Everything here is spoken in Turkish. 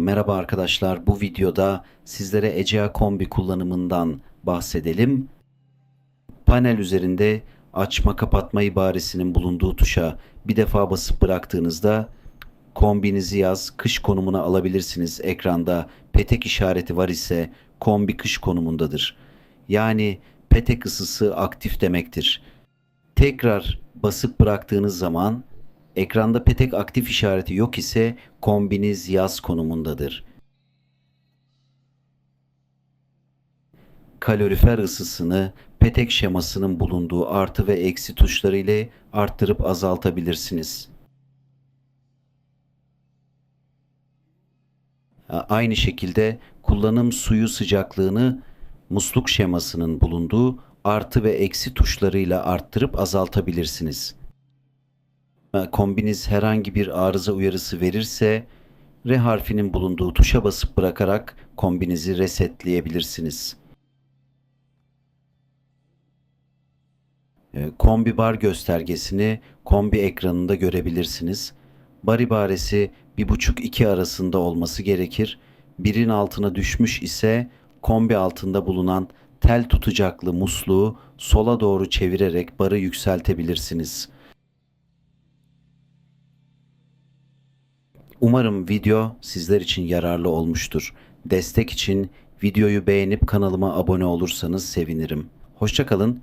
Merhaba arkadaşlar. Bu videoda sizlere Ecea Kombi kullanımından bahsedelim. Panel üzerinde açma kapatma ibaresinin bulunduğu tuşa bir defa basıp bıraktığınızda kombinizi yaz, kış konumuna alabilirsiniz. Ekranda petek işareti var ise kombi kış konumundadır. Yani petek ısısı aktif demektir. Tekrar basıp bıraktığınız zaman ekranda petek aktif işareti yok ise kombiniz yaz konumundadır. Kalorifer ısısını petek şemasının bulunduğu artı ve eksi tuşları ile arttırıp azaltabilirsiniz. Aynı şekilde kullanım suyu sıcaklığını musluk şemasının bulunduğu artı ve eksi tuşlarıyla arttırıp azaltabilirsiniz. Kombiniz herhangi bir arıza uyarısı verirse R harfinin bulunduğu tuşa basıp bırakarak kombinizi resetleyebilirsiniz. E, Kombi bar göstergesini kombi ekranında görebilirsiniz. Bar ibaresi 1.5-2 arasında olması gerekir. Birin altına düşmüş ise kombi altında bulunan tel tutacaklı musluğu sola doğru çevirerek barı yükseltebilirsiniz. Umarım video sizler için yararlı olmuştur. Destek için videoyu beğenip kanalıma abone olursanız sevinirim. Hoşçakalın.